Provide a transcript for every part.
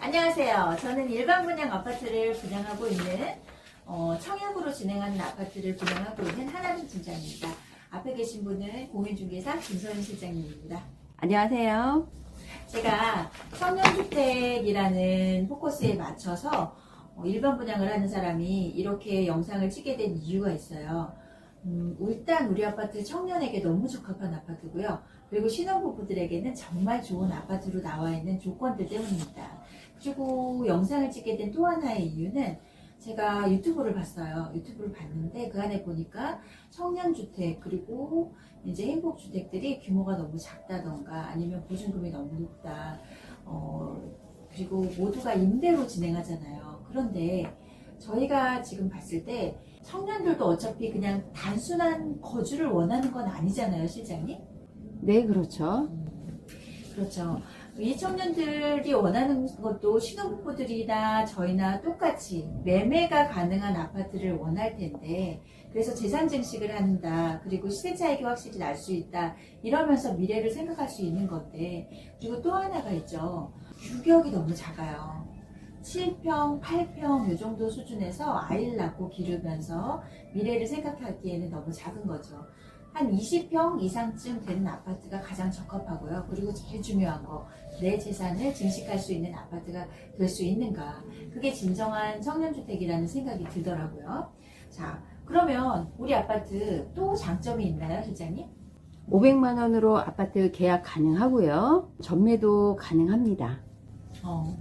안녕하세요. 저는 일반 분양 아파트를 분양하고 있는 어, 청약으로 진행하는 아파트를 분양하고 있는 하나는 팀장입니다. 앞에 계신 분은 공인중개사 김서윤 실장님입니다. 안녕하세요. 제가 청년주택이라는 포커스에 맞춰서 어, 일반 분양을 하는 사람이 이렇게 영상을 찍게 된 이유가 있어요. 음, 일단 우리 아파트 청년에게 너무 적합한 아파트고요. 그리고 신혼부부들에게는 정말 좋은 아파트로 나와 있는 조건들 때문입니다. 그리고 영상을 찍게 된 또 하나의 이유는 제가 유튜브를 봤어요. 유튜브를 봤는데 그 안에 보니까 청년주택 그리고 이제 행복주택들이 규모가 너무 작다던가 아니면 보증금이 너무 높다. 어, 그리고 모두가 임대로 진행하잖아요. 그런데 저희가 지금 봤을 때 청년들도 어차피 그냥 단순한 거주를 원하는 건 아니잖아요, 실장님? 네, 그렇죠. 그렇죠. 이 청년들이 원하는 것도 신혼부부들이나 저희나 똑같이 매매가 가능한 아파트를 원할 텐데 그래서 재산 증식을 한다 그리고 시세 차익이 확실히 날 수 있다 이러면서 미래를 생각할 수 있는 건데 그리고 또 하나가 있죠. 규격이 너무 작아요. 7평, 8평 이 정도 수준에서 아이를 낳고 기르면서 미래를 생각하기에는 너무 작은 거죠 한 20평 이상쯤 되는 아파트가 가장 적합하고요. 그리고 제일 중요한 거, 내 재산을 증식할 수 있는 아파트가 될 수 있는가. 그게 진정한 청년주택이라는 생각이 들더라고요. 자, 그러면 우리 아파트 또 장점이 있나요, 실장님? 500만 원으로 아파트 계약 가능하고요. 전매도 가능합니다. 어.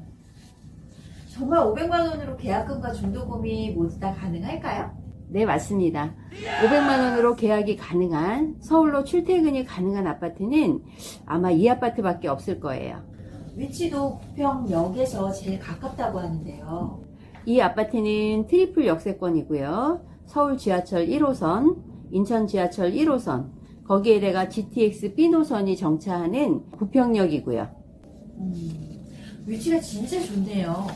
정말 500만 원으로 계약금과 중도금이 모두 다 가능할까요? 네, 맞습니다. 500만 원으로 계약이 가능한 서울로 출퇴근이 가능한 아파트는 아마 이 아파트밖에 없을 거예요. 위치도 부평역에서 제일 가깝다고 하는데요. 이 아파트는 트리플 역세권이고요. 서울 지하철 1호선, 인천 지하철 1호선, 거기에다가 GTX B 노선이 정차하는 부평역이고요. 음, 위치가 진짜 좋네요.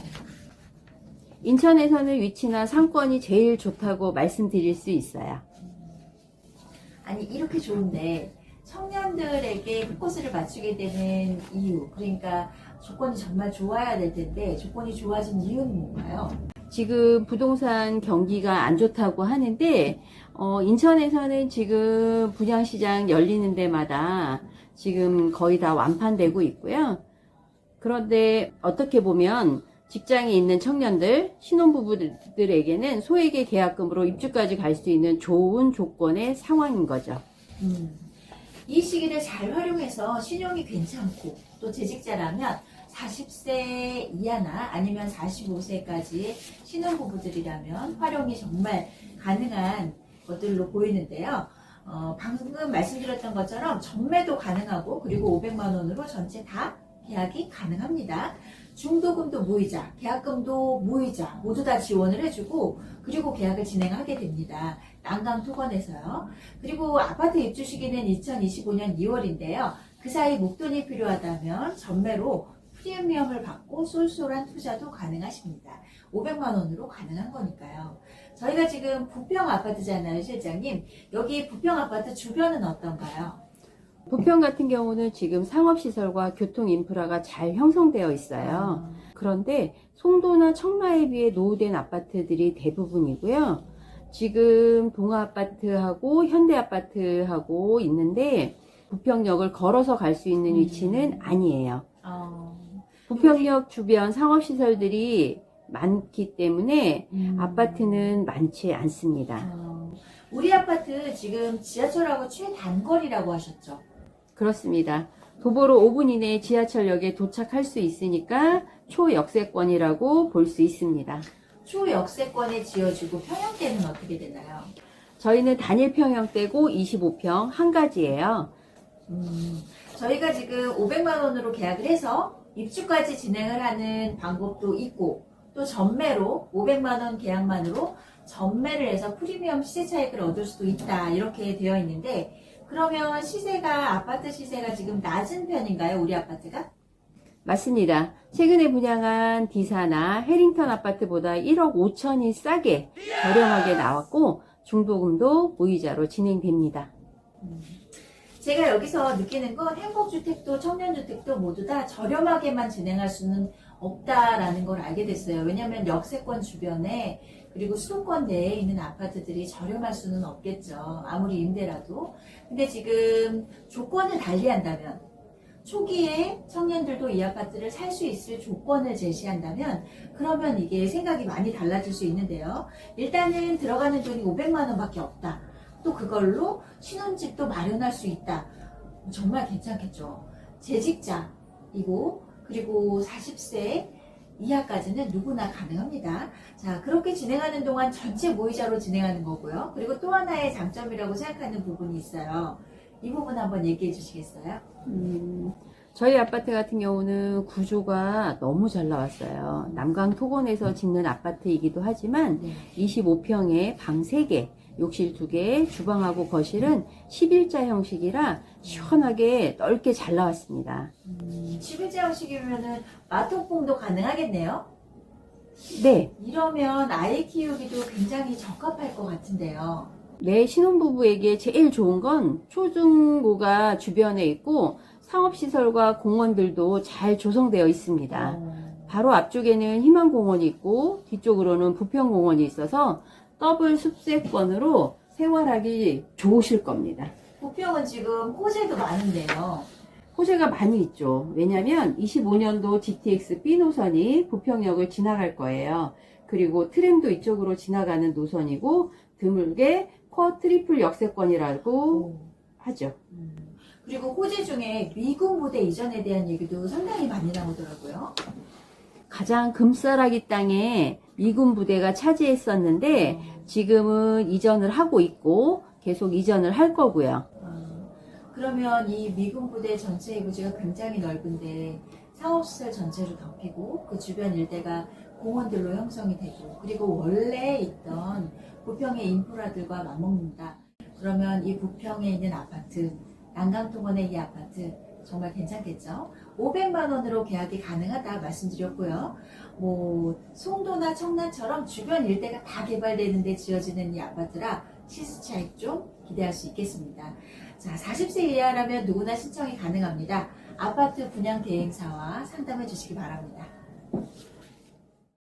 인천에서는 위치나 상권이 제일 좋다고 말씀드릴 수 있어요. 아니 이렇게 좋은데 청년들에게 포커스를 맞추게 되는 이유 그러니까 조건이 정말 좋아야 될 텐데 조건이 좋아진 이유는 뭔가요? 지금 부동산 경기가 안 좋다고 하는데 어, 인천에서는 지금 분양시장 열리는 데마다 지금 거의 다 완판되고 있고요. 그런데 어떻게 보면 직장에 있는 청년들, 신혼부부들에게는 소액의 계약금으로 입주까지 갈 수 있는 좋은 조건의 상황인 거죠. 음, 이 시기를 잘 활용해서 신용이 괜찮고 또 재직자라면 40세 이하나 아니면 45세까지의 신혼부부들이라면 활용이 정말 가능한 것들로 보이는데요. 어, 방금 말씀드렸던 것처럼 전매도 가능하고 그리고 500만 원으로 전체 다 계약이 가능합니다. 중도금도 무이자, 계약금도 무이자 모두 다 지원을 해주고 그리고 계약을 진행하게 됩니다. 난강 토건에서요. 그리고 아파트 입주 시기는 2025년 2월인데요. 그 사이 목돈이 필요하다면 전매로 프리미엄을 받고 쏠쏠한 투자도 가능하십니다. 500만 원으로 가능한 거니까요. 저희가 지금 부평 아파트잖아요, 실장님. 여기 부평 아파트 주변은 어떤가요? 부평 같은 경우는 지금 상업시설과 교통 인프라가 잘 형성되어 있어요. 그런데 송도나 청라에 비해 노후된 아파트들이 대부분이고요. 지금 동아 아파트하고 현대 아파트하고 있는데 부평역을 걸어서 갈 수 있는 음. 위치는 아니에요. 어, 부평역 주변 상업시설들이 많기 때문에 음. 아파트는 많지 않습니다. 어, 우리 아파트 지금 지하철하고 최단거리라고 하셨죠? 그렇습니다. 도보로 5분 이내에 지하철역에 도착할 수 있으니까 초역세권이라고 볼 수 있습니다. 초역세권에 지어지고 평형대는 어떻게 되나요? 저희는 단일 평형대고 25평 한 가지예요. 음, 저희가 지금 500만 원으로 계약을 해서 입주까지 진행을 하는 방법도 있고 또 전매로 500만 원 계약만으로 전매를 해서 프리미엄 시세 차익을 얻을 수도 있다 이렇게 되어 있는데 그러면 시세가 아파트 시세가 지금 낮은 편인가요 우리 아파트가? 맞습니다. 최근에 분양한 디사나 해링턴 아파트보다 1억 5천이 싸게 저렴하게 나왔고 중도금도 무이자로 진행됩니다. 제가 여기서 느끼는 건 행복주택도 청년주택도 모두 다 저렴하게만 진행할 수는 없다라는 걸 알게 됐어요. 왜냐하면 역세권 주변에 그리고 수도권 내에 있는 아파트들이 저렴할 수는 없겠죠. 아무리 임대라도. 근데 지금 조건을 달리한다면 초기에 청년들도 이 아파트를 살 수 있을 조건을 제시한다면 그러면 이게 생각이 많이 달라질 수 있는데요. 일단은 들어가는 돈이 500만 원밖에 없다. 또 그걸로 신혼집도 마련할 수 있다. 정말 괜찮겠죠. 재직자이고 그리고 40세 이하까지는 누구나 가능합니다. 자, 그렇게 진행하는 동안 전체 모의자로 진행하는 거고요. 그리고 또 하나의 장점이라고 생각하는 부분이 있어요. 이 부분 한번 얘기해 주시겠어요? 음, 저희 아파트 같은 경우는 구조가 너무 잘 나왔어요. 남강 토건에서 짓는 아파트이기도 하지만 네. 25평에 방 3개, 욕실 2개, 주방하고 거실은 11자 형식이라 시원하게 넓게 잘 나왔습니다. 음, 11자 형식이면은 마통풍도 가능하겠네요? 네, 이러면 아이 키우기도 굉장히 적합할 것 같은데요. 내 신혼부부에게 제일 좋은 건 초중고가 주변에 있고 상업시설과 공원들도 잘 조성되어 있습니다. 어, 바로 앞쪽에는 희망공원이 있고 뒤쪽으로는 부평공원이 있어서 더블 숲세권으로 생활하기 좋으실 겁니다. 부평은 지금 호재도 많은데요. 호재가 많이 있죠. 왜냐면 25년도 GTX B 노선이 부평역을 지나갈 거예요. 그리고 트램도 이쪽으로 지나가는 노선이고 드물게 쿼 트리플 역세권이라고 하죠. 음, 그리고 호재 중에 미군 부대 이전에 대한 얘기도 상당히 많이 나오더라고요. 가장 금싸라기 땅에 미군 부대가 차지했었는데 지금은 이전을 하고 있고 계속 이전을 할 거고요. 어, 그러면 이 미군 부대 전체의 부지가 굉장히 넓은데 사업시설 전체로 덮이고 그 주변 일대가 공원들로 형성이 되고 그리고 원래 있던 부평의 인프라들과 맞먹는다. 그러면 이 부평에 있는 아파트, 난강통원의 이 아파트 정말 괜찮겠죠? 500만 원으로 계약이 가능하다 말씀드렸고요. 뭐 송도나 청라처럼 주변 일대가 다 개발되는데 지어지는 이 아파트라 시세 차익 좀 기대할 수 있겠습니다. 자, 40세 이하라면 누구나 신청이 가능합니다. 아파트 분양 대행사와 상담해 주시기 바랍니다.